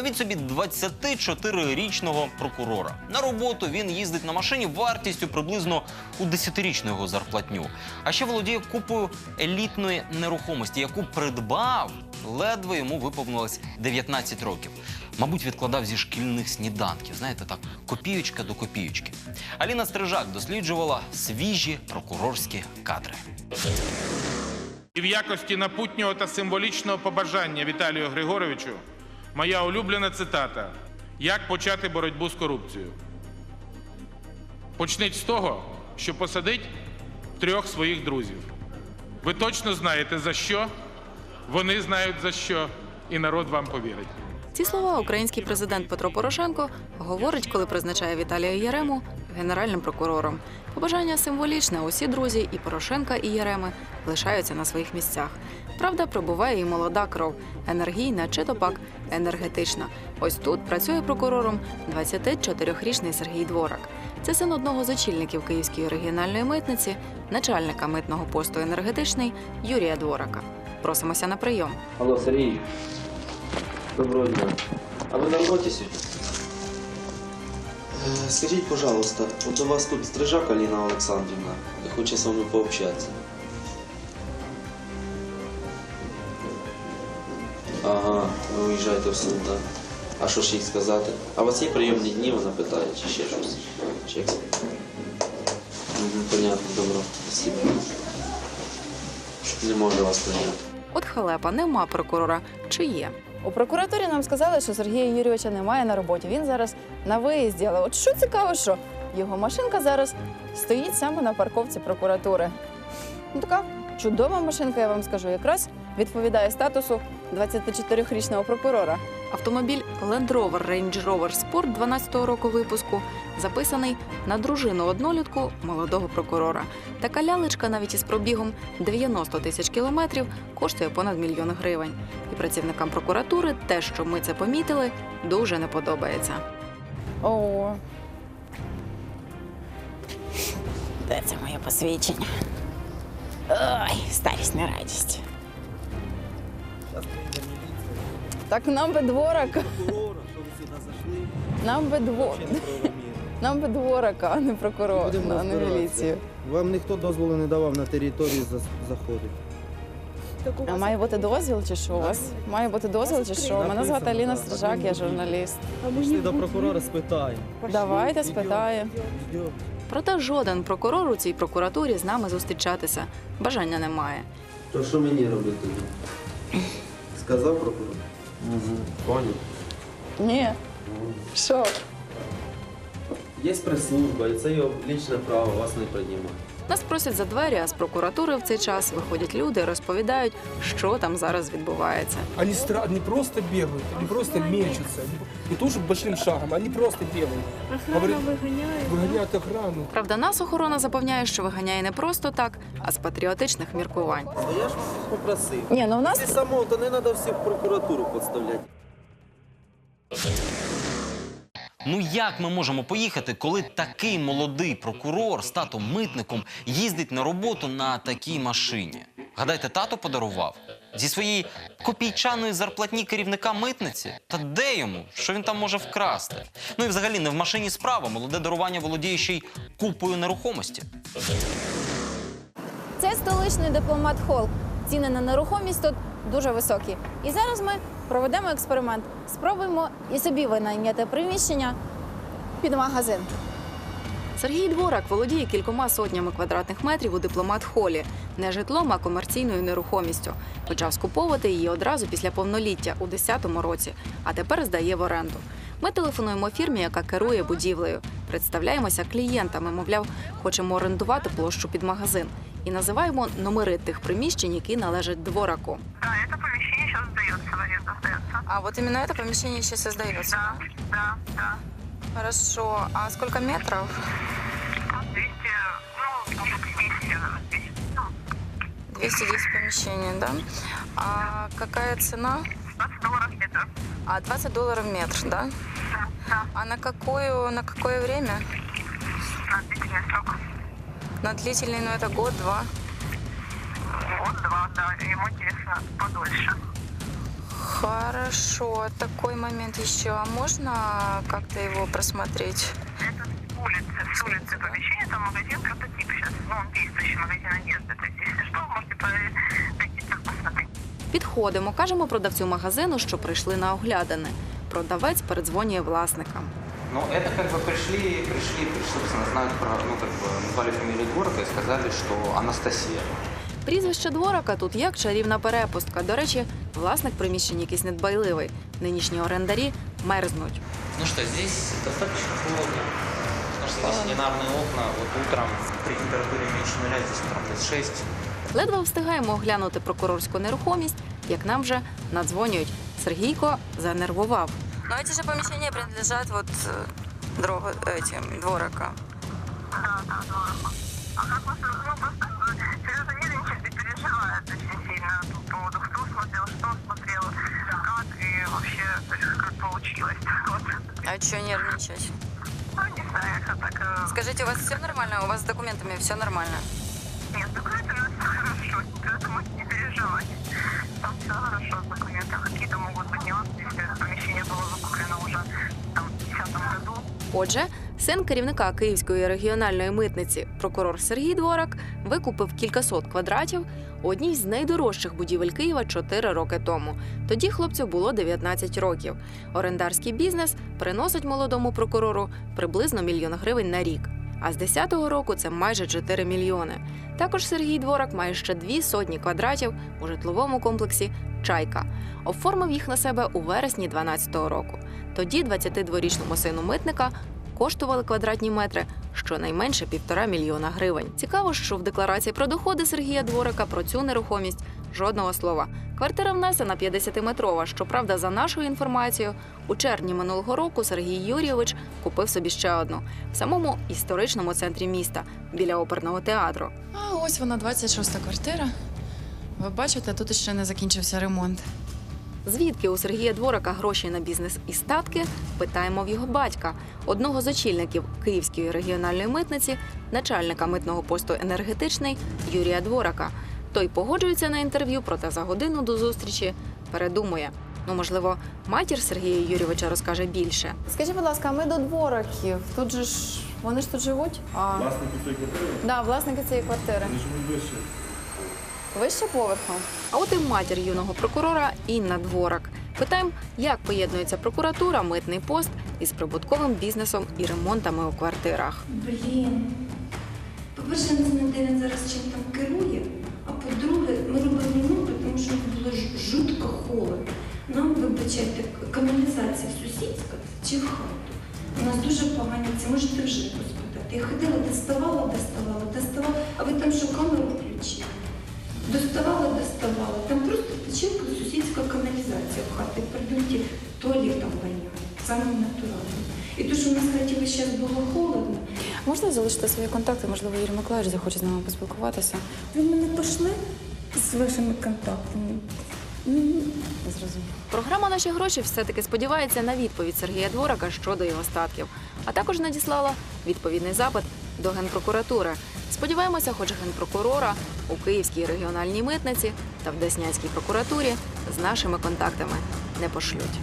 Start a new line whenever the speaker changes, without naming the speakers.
Уявіть собі 24-річного прокурора. На роботу він їздить на машині вартістю приблизно у 10-річну його зарплатню. А ще володіє купою елітної нерухомості, яку придбав ледве йому виповнилось 19 років. Мабуть, відкладав зі шкільних сніданків. Знаєте, так, копіючка до копіючки. Аліна Стрижак досліджувала свіжі прокурорські кадри.
І в якості напутнього та символічного побажання Віталію Григоровичу моя улюблена цитата: Як почати боротьбу з корупцією? Почніть з того, що посадить трьох своїх друзів. Ви точно знаєте за що, вони знають за що, і народ вам повірить.
Ці слова український президент Петро Порошенко говорить, коли призначає Віталія Ярему генеральним прокурором. Побажання символічне. Усі друзі і Порошенка, і Яреми лишаються на своїх місцях. Правда, прибуває і молода кров, енергійна чи то пак енергетична. Ось тут працює прокурором 24-річний Сергій Дворак. Це син одного з очільників Київської регіональної митниці, начальника митного посту енергетичний Юрія Дворака. Просимося на прийом.
Алло, Сергій. Доброго дня. А ви на роботі сьогодні? Е, Скажіть, пожалуйста, от у вас тут стрижак Аліна Олександрівна хоче з вами пообщатися. Ага, ви уїжджаєте в суд, так? А що ж їй сказати? А у вас є прийомні дні, вона питає, чи ще щось? Чи як? Угу, понятно, добро. Спасибо. Не можу вас прийняти.
От халепа нема прокурора. Чи є?
У прокуратурі нам сказали, що Сергія Юрійовича немає на роботі. Він зараз на виїзді. Але от що цікаво, що його машинка зараз стоїть саме на парковці прокуратури. Ну, така чудова машинка, я вам скажу, якраз відповідає статусу 24-річного прокурора.
Автомобіль Land Rover Range Rover Sport 12-го року випуску записаний на дружину однолітку молодого прокурора. Така лялечка навіть із пробігом 90 тисяч кілометрів коштує понад мільйон гривень. І працівникам прокуратури те, що ми це помітили, дуже не подобається.
О. Де це моє посвідчення? Ой, старість не радість. Так нам би дворака. Нам би дво... Нам би дворака, а не прокурора, а не міліцію.
Вам ніхто дозволу не давав на територію за- заходити.
А має бути дозвіл чи що у вас? Має бути дозвіл чи що? Мене звати Аліна. Стрижак, я журналіст.
Пішли до прокурора, спитаємо.
Давайте спитаємо.
Проте жоден прокурор у цій прокуратурі з нами зустрічатися бажання немає.
То що мені робити? Сказав прокурор? Угу. Поняв.
Ні. Що?
Є прес-служба, і це його лічне право, вас не приймає.
Нас просять за двері, а з прокуратури в цей час виходять люди, розповідають, що там зараз відбувається.
Они стра... не просто бегают, не просто не то, что большим шагом, они просто бегают. Говорят, выгоняют охрану.
Правда, нас охорона запевняє, що виганяє не просто так, а з патріотичних міркувань.
То я ж попросив.
Ні, ну у нас
Ти самого, то не треба всіх в прокуратуру підставляти.
Ну як ми можемо поїхати, коли такий молодий прокурор з татом митником їздить на роботу на такій машині? Гадайте, тато подарував зі своєї копійчаної зарплатні керівника митниці? Та де йому? Що він там може вкрасти? Ну і взагалі не в машині справа. Молоде дарування володіє ще й купою нерухомості.
Це столичний дипломат Хол. Ціни на нерухомість тут дуже високі. І зараз ми проведемо експеримент. Спробуємо і собі винайняти приміщення під магазин.
Сергій Дворак володіє кількома сотнями квадратних метрів у дипломат холі, не житлом, а комерційною нерухомістю. Почав скуповувати її одразу після повноліття у 10-му році, а тепер здає в оренду. Ми телефонуємо фірмі, яка керує будівлею. Представляємося клієнтами, мовляв, хочемо орендувати площу під магазин. І називаємо номери тих приміщень, які належать двораку.
Это помещение сейчас сдается, в аренду сдается.
А от іменно це поміщення ще здається.
Да, да, да.
Хорошо. А скільки метрів?
200, ну, может, 200, 200, ну,
210 помещений, да? А какая цена?
20 долларов метр.
А 20 долларов метр, да?
Да, да,
А на какую, на какое время?
на длительный срок.
На длительный, ну это год-два.
Год, два, да, ему интересно подольше.
Хорошо, такой момент еще. А можно как-то его просмотреть?
Это с улицы, с улицы помещения, там магазин прототип сейчас, ну, он действующий магазин одежды. То есть, если что, вы можете по- пойти так посмотреть.
Підходимо, кажемо продавцю магазину, що прийшли на оглядини. Продавець передзвонює власникам.
Ну, это как бы пришли, пришли, пришли, собственно, знают про, ну, как бы, назвали фамилию города и сказали, что Анастасия.
Прізвище дворика тут як чарівна перепустка. До речі, власник приміщення якийсь недбайливий. Нинішні орендарі мерзнуть.
Ну что, здесь достаточно холодно. Потому что здесь окна. Вот утром при температуре меньше нуля, здесь утром плюс 6.
Ледве встигаємо оглянути прокурорську нерухомість, як нам вже надзвонюють. Сергійко занервував. Ну, ці ж поміщення принадлежать вот дорога этим, дворика.
Да, да, здорово. А как вас, как получилось. Вот.
А що нервничать?
Ну, не знаю, это так...
Скажіть, у вас все нормально? У вас з документами все нормально?
Нет, с документами все хорошо, поэтому не переживать. Там все хорошо с документами. Какие-то могут быть нюансы, если помещение было закуплено уже там, в 2010 году.
Отже, син керівника Київської регіональної митниці, прокурор Сергій Дворак, викупив кількасот квадратів у одній з найдорожчих будівель Києва 4 роки тому. Тоді хлопцю було 19 років. Орендарський бізнес приносить молодому прокурору приблизно мільйон гривень на рік. А з 10-го року це майже 4 мільйони. Також Сергій Дворак має ще дві сотні квадратів у житловому комплексі Чайка. Оформив їх на себе у вересні 12-го року. Тоді 22-річному сину митника коштували квадратні метри щонайменше півтора мільйона гривень. Цікаво, що в декларації про доходи Сергія Дворика про цю нерухомість жодного слова. Квартира внесена 50-метрова. Щоправда, за нашою інформацією, у червні минулого року Сергій Юрійович купив собі ще одну в самому історичному центрі міста біля оперного театру.
А ось вона, 26-та квартира. Ви бачите, тут ще не закінчився ремонт.
Звідки у Сергія Дворика гроші на бізнес і статки? Питаємо в його батька, одного з очільників Київської регіональної митниці, начальника митного посту енергетичний Юрія Дворика. Той погоджується на інтерв'ю, проте за годину до зустрічі передумує. Ну, можливо, матір Сергія Юрійовича розкаже більше.
Скажіть, будь ласка, ми до двориків. Тут же ж вони ж тут живуть? А...
Власники цієї квартири,
Да, власники цієї квартири.
вони живуть вище.
Вище поверхом.
А от і матір юного прокурора Інна Дворак. Питаємо, як поєднується прокуратура, митний пост із прибутковим бізнесом і ремонтами у квартирах.
Блін. По-перше, не знаю, де він зараз чим там керує. А по-друге, ми робимо ремонт, тому що було жутко холодно. Нам, вибачайте, каналізація сусідська чи в хату. У нас дуже погані ці, можете вже поспитати. Я ходила, доставала, доставала, доставала, а ви там що камеру включили? Доставала, доставала. Там просто тече сусідська каналізація в хаті. Придумки туалетом воняє. Саме натурально. І то, що в нас хаті весь було холодно,
Можна залишити свої контакти? Можливо, Юрій Миколаївич захоче з нами поспілкуватися.
ви мене пошли з вашими контактами.
Зрозуміло.
Програма Наші гроші все-таки сподівається на відповідь Сергія Дворака щодо його статків, а також надіслала відповідний запит до генпрокуратури. Сподіваємося, хоч генпрокурора у Київській регіональній митниці та в Деснянській прокуратурі з нашими контактами не пошлють.